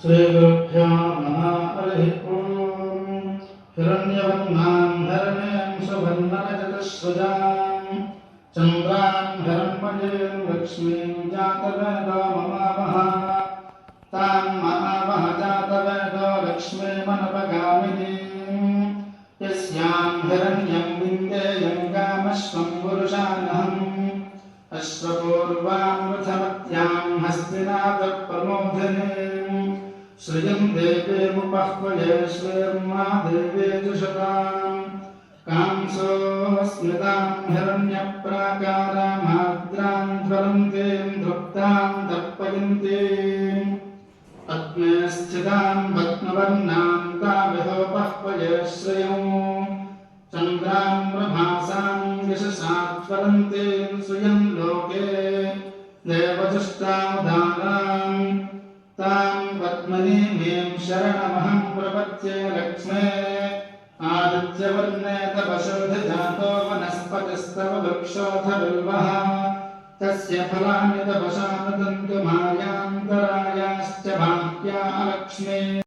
श्रीगुरुभ्यो नमः हरिः ॐ हिरण्यवर्णां हरणीं सुवर्णरजतस्रजां चन्द्रां हिरण्मयीं लक्ष्मीं जातवेदो ममावः तां महावः जातवेदो लक्ष्मीमनपगामिनीं यस्यां हिरण्यं विन्देयं कामश्वं पुरुषानहम् अश्वपूर्वां रथमत्यां हस्तिनाथप्रमोदिनीं श्रियं देवीमुपह्वये श्रीर्मा देवी जुषताम् कांसोऽस्मितां हिरण्यप्राकारामाद्रां ज्वलन्तीं दृप्तां तर्पयन्तीम् पद्मे स्थितां पद्मवर्णां काविहोपह्वये श्रियम् चन्द्रां प्रभासां यशसात्वरन्तीं श्रियं लोके देवदुष्टावधानां तां पद्मनीमीं शरणमहं प्रपद्ये लक्ष्मे। आदित्यवर्णे तपशोधजातो वनस्पतिस्तव वृक्षोऽथ बिल्वः तस्य फलानि तपसा मायान्तरायाश्च भाग्या लक्ष्मी।